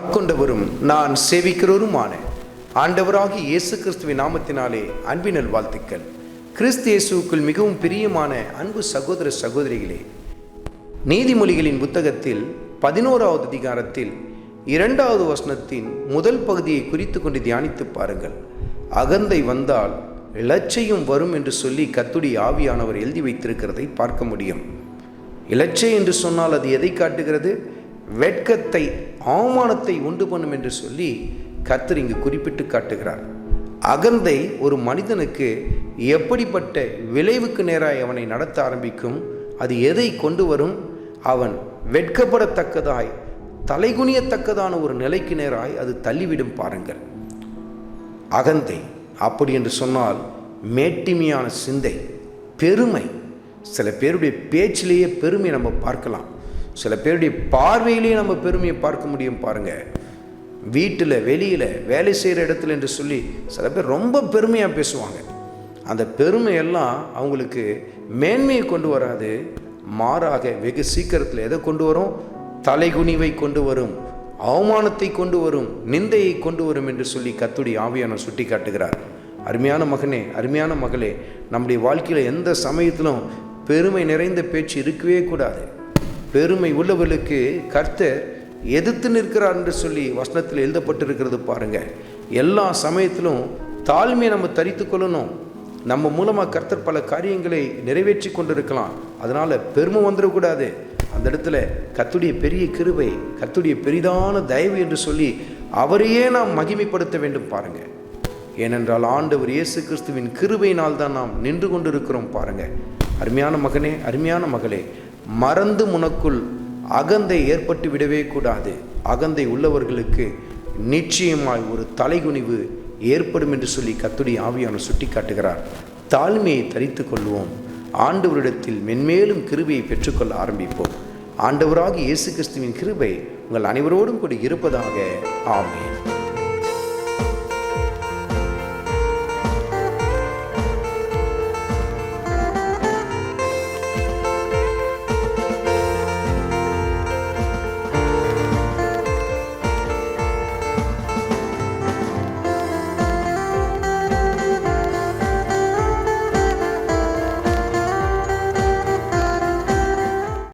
நான் சேவிக்கிறவருமான ஆண்டவராகி இயேசு கிறிஸ்துவின் நாமத்தினாலே அன்பினல் வாழ்த்துக்கள் கிறிஸ்து இயேசுவுக்குள் மிகவும் பிரியமான அன்பு சகோதர சகோதரிகளே நீதிமொழிகளின் புத்தகத்தில் பதினோராவது அதிகாரத்தில் இரண்டாவது வசனத்தின் முதல் பகுதியை குறித்து கொண்டு தியானித்து பாருங்கள். அகந்தை வந்தால் இலச்சையும் வரும் என்று சொல்லி கத்துடி ஆவியானவர் எழுதி வைத்திருக்கிறதை பார்க்க முடியும். இலச்சை என்று சொன்னால் அது எதை காட்டுகிறது? வெட்கத்தை அவமானத்தை உண்டு பண்ணும் என்று சொல்லி கர்த்தர் இங்கு குறிப்பிட்டு காட்டுகிறார். அகந்தை ஒரு மனிதனுக்கு எப்படிப்பட்ட விளைவுக்கு நேராய் அவனை நடத்த ஆரம்பிக்கும்? அது எதை கொண்டு வரும்? அவன் வெட்கப்படத்தக்கதாய் தலைகுனியத்தக்கதான ஒரு நிலைக்கு நேராய் அது தள்ளிவிடும் பாருங்கள். அகந்தை அப்படி என்று சொன்னால் மேட்டிமையான சிந்தை பெருமை. சில பேருடைய பேச்சிலேயே பெருமை நம்ம பார்க்கலாம். சில பேருடைய பார்வையிலேயே நம்ம பெருமையை பார்க்க முடியும் பாருங்கள் வீட்டில் வெளியில் வேலை செய்கிற இடத்துல என்று சொல்லி சில பேர் ரொம்ப பெருமையாக பேசுவாங்க. அந்த பெருமையெல்லாம் அவங்களுக்கு மேன்மையை கொண்டு வராது. மாறாக வெகு சீக்கிரத்தில் எதை கொண்டு வரும்? தலைகுனிவை கொண்டு வரும். அவமானத்தை கொண்டு வரும். நிந்தையை கொண்டு வரும் என்று சொல்லி கத்துடி ஆவியான சுட்டி காட்டுகிறார். அருமையான மகனே அருமையான மகளே நம்முடைய வாழ்க்கையில் எந்த சமயத்திலும் பெருமை நிறைந்த பேச்சு இருக்கவே கூடாது. பெருமை உள்ளவர்களுக்கு கர்த்தர் எதிர்த்து நிற்கிறார் என்று சொல்லி வசனத்தில் எழுதப்பட்டிருக்கிறது பாருங்கள் எல்லா சமயத்திலும் தாழ்மையை நம்ம தரித்து கொள்ளணும். நம்ம மூலமாக கர்த்தர் பல காரியங்களை நிறைவேற்றி கொண்டிருக்கலாம். அதனால் பெருமை வந்துடக்கூடாது. அந்த இடத்துல கத்துடைய பெரிய கிருவை கத்துடைய பெரிதான தயவு என்று சொல்லி அவரையே நாம் மகிமைப்படுத்த வேண்டும் பாருங்கள் ஏனென்றால் ஆண்டவர் இயேசு கிறிஸ்துவின் கிருபையினால் தான் நாம் நின்று கொண்டிருக்கிறோம் பாருங்கள் அருமையான மகனே அருமையான மகளே மறந்து உனக்குள் அகந்தை ஏற்பட்டு விடவே கூடாது. அகந்தை உள்ளவர்களுக்கு நிச்சயமாய் ஒரு தலைகுனிவு ஏற்படும் என்று சொல்லி கத்துடி ஆவியான சுட்டி காட்டுகிறார் தாழ்மையை தரித்து கொள்வோம். ஆண்டவரிடத்தில் மென்மேலும் கிருபையை பெற்றுக்கொள்ள ஆரம்பிப்போம். ஆண்டவராக இயேசு கிறிஸ்துவின் கிருபை உங்கள் அனைவரோடும் கூட இருப்பதாக. ஆமேன்.